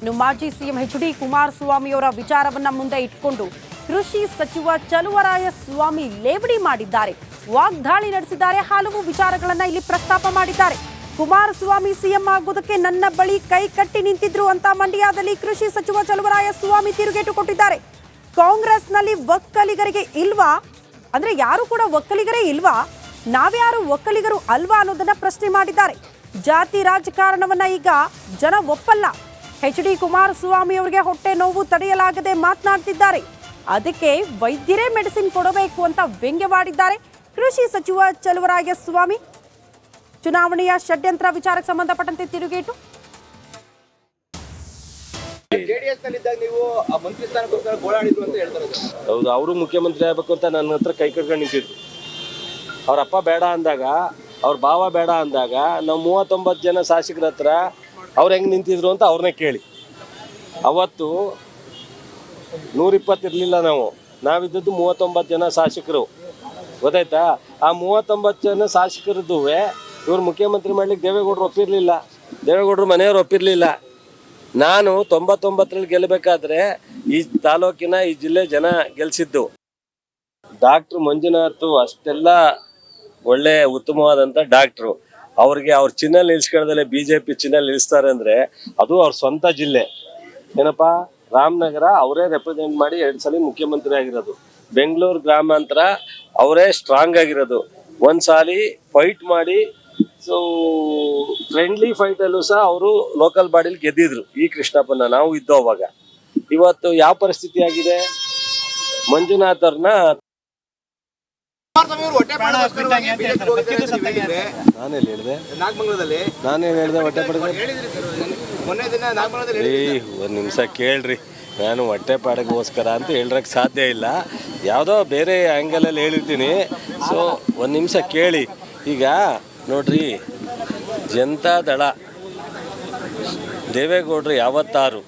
ಇನ್ನು ಮಾಜಿ CM H D ಕುಮಾರಸ್ವಾಮಿಯವರ ವಿಚಾರವನ್ನ ಮುಂದೆ ಇಟ್ಕೊಂಡು ಕೃಷಿ ಸಚಿವ ಚಲುವರಾಯ ಸ್ವಾಮಿ ಲೇವಡಿ ಮಾಡಿದ್ದಾರೆ. ವಾಗ್ದಾಳಿ ನಡೆಸಿದ್ದಾರೆ. ಹಲವು ವಿಚಾರಗಳನ್ನ ಇಲ್ಲಿ ಪ್ರಸ್ತಾಪ ಮಾಡಿದ್ದಾರೆ. ಕುಮಾರಸ್ವಾಮಿ ಸಿಎಂ ಆಗುವುದಕ್ಕೆ ನನ್ನ ಬಳಿ ಕೈ ಕಟ್ಟಿ ನಿಂತಿದ್ರು ಅಂತ ಮಂಡ್ಯದಲ್ಲಿ ಕೃಷಿ ಸಚಿವ ಚಲುವರಾಯ ಸ್ವಾಮಿ ತಿರುಗೇಟು ಕೊಟ್ಟಿದ್ದಾರೆ. ಕಾಂಗ್ರೆಸ್ನಲ್ಲಿ ಒಕ್ಕಲಿಗರಿಗೆ ಇಲ್ವಾ? ಅಂದ್ರೆ ಯಾರು ಕೂಡ ಒಕ್ಕಲಿಗರೇ ಇಲ್ವಾ? ನಾವ್ಯಾರು ಒಕ್ಕಲಿಗರು ಅಲ್ವಾ ಅನ್ನೋದನ್ನ ಪ್ರಶ್ನೆ ಮಾಡಿದ್ದಾರೆ. ಜಾತಿ ರಾಜಕಾರಣವನ್ನ ಈಗ ಜನ ಒಪ್ಪಲ್ಲ. ಎಚ್ ಡಿ ಕುಮಾರಸ್ವಾಮಿ ಅವರಿಗೆ ಹೊಟ್ಟೆ ನೋವು ತಡೆಯಲಾಗದೆ ಮಾತನಾಡ್ತಿದ್ದಾರೆ. ಅದಕ್ಕೆ ವೈದ್ಯರೇ ಮೆಡಿಸಿನ್ ಕೊಡಬೇಕು ಅಂತ ವ್ಯಂಗ್ಯವಾಡಿದ್ದಾರೆ ಕೃಷಿ ಸಚಿವ ಚಲುವರಾಯ ಸ್ವಾಮಿ ಚುನಾವಣೆಯ ಷಡ್ಯಂತ್ರ ವಿಚಾರಕ್ಕೆ ಸಂಬಂಧಪಟ್ಟಂತೆ ತಿರುಗೇಟು. ಹೌದು ಅವರು ಮುಖ್ಯಮಂತ್ರಿ ಆಗಬೇಕು ಅಂತ ನನ್ನ ಹತ್ರ ಕೈ ಕಟ್ಕೊಂಡು ನಿಂತಿದ್ರು. ಅವ್ರ ಅಪ್ಪ ಬೇಡ ಅಂದಾಗ ಅವ್ರ ಭಾವ ಬೇಡ ಅಂದಾಗ ನಾವು ಮೂವತ್ತೊಂಬತ್ತು ಜನ ಶಾಸಕರ ಹತ್ರ ಅವ್ರು ಹೆಂಗೆ ನಿಂತಿದ್ರು ಅಂತ ಅವ್ರನ್ನೇ ಕೇಳಿ. ಅವತ್ತು ನೂರಿಪ್ಪತ್ತು ಇರಲಿಲ್ಲ ನಾವು. ನಾವಿದ್ದದ್ದು ಮೂವತ್ತೊಂಬತ್ತು ಜನ ಶಾಸಕರು. ಗೊತ್ತಾಯ್ತಾ? ಆ ಮೂವತ್ತೊಂಬತ್ತು ಜನ ಶಾಸಕರದ್ದು ಇವ್ರು ಮುಖ್ಯಮಂತ್ರಿ ಮಾಡ್ಲಿಕ್ಕೆ ದೇವೇಗೌಡರು ಒಪ್ಪಿರಲಿಲ್ಲ. ದೇವೇಗೌಡರು ಮನೆಯವರು ಒಪ್ಪಿರಲಿಲ್ಲ. ನಾನು ತೊಂಬತ್ತೊಂಬತ್ತರಲ್ಲಿ ಗೆಲ್ಲಬೇಕಾದ್ರೆ ಈ ತಾಲೂಕಿನ, ಈ ಜಿಲ್ಲೆ ಜನ ಗೆಲ್ಸಿದ್ದು. ಡಾಕ್ಟ್ರು ಮಂಜುನಾಥ್ ಅಷ್ಟೆಲ್ಲ ಒಳ್ಳೆ ಉತ್ತಮವಾದಂಥ ಡಾಕ್ಟ್ರು. ಅವ್ರಿಗೆ ಅವ್ರ ಚಿನ್ನ ಜೆ ಪಿ ಚಿನ್ನ ನಿಲ್ಲಿಸ್ತಾರೆ ಅಂದರೆ ಅದು ಅವ್ರ ಸ್ವಂತ ಜಿಲ್ಲೆ. ಏನಪ್ಪ? ರಾಮನಗರ ಅವರೇ ರೆಪ್ರೆಸೆಂಟ್ ಮಾಡಿ ಎರಡು ಸಲ ಮುಖ್ಯಮಂತ್ರಿ ಆಗಿರೋದು. ಬೆಂಗಳೂರು ಗ್ರಾಮಾಂತರ ಅವರೇ ಸ್ಟ್ರಾಂಗ್ ಆಗಿರೋದು. ಒಂದು ಸಾಲಿ ಫೈಟ್ ಮಾಡಿ ಸೊ ಫ್ರೆಂಡ್ಲಿ ಫೈಟಲ್ಲೂ ಸಹ ಅವರು ಲೋಕಲ್ ಬಾಡಿಲಿ ಗೆದ್ದಿದ್ರು ಈ ಕೃಷ್ಣಪ್ಪನ ನಾವು ಇದ್ದೋ ಇವತ್ತು ಯಾವ ಪರಿಸ್ಥಿತಿ ಆಗಿದೆ? ಮಂಜುನಾಥ್ ಅವ್ರನ್ನ ಕುಮಾರಸ್ವಾಮಿ ಅವರು ಹೊಟ್ಟೆ ಪಾಡಿಗೋಸ್ಕರವಾಗಿ BJP ಗೆ ಹೋಗಿದ್ದಾರೆ ಅಂತ ನೀವು ಹೇಳಿದ್ರೆ, ನಾನೇನು ಹೇಳಿದೆ? ನಾಗಮಂಗಲದಲ್ಲಿ. ನಾನೇನು ಹೇಳಿದೆ? ಹೊಟ್ಟೆ ಪಡೆದ ಹೇಳಿದ್ರಿ ಸರ್ ಮೊನ್ನೆ. ದಿನ ನಾಗಮಂಗಲದಲ್ಲಿ ಏ ಒಂದು ನಿಮಿಷ ಕೇಳ್ರಿ. ನಾನು ಹೊಟ್ಟೆ ಪಾಡಗೋಸ್ಕರ ಅಂತ ಹೇಳಕ್ಕೆ ಸಾಧ್ಯ ಇಲ್ಲ. ಯಾವುದೋ ಬೇರೆ ಆ್ಯಂಗಲಲ್ಲಿ ಹೇಳಿರ್ತೀನಿ. ಸೊ ಒಂದು ನಿಮಿಷ ಕೇಳಿ. ಈಗ ನೋಡ್ರಿ ಜನತಾ ದಳ ದೇವೇಗೌಡರು ಯಾವತ್ತಾರು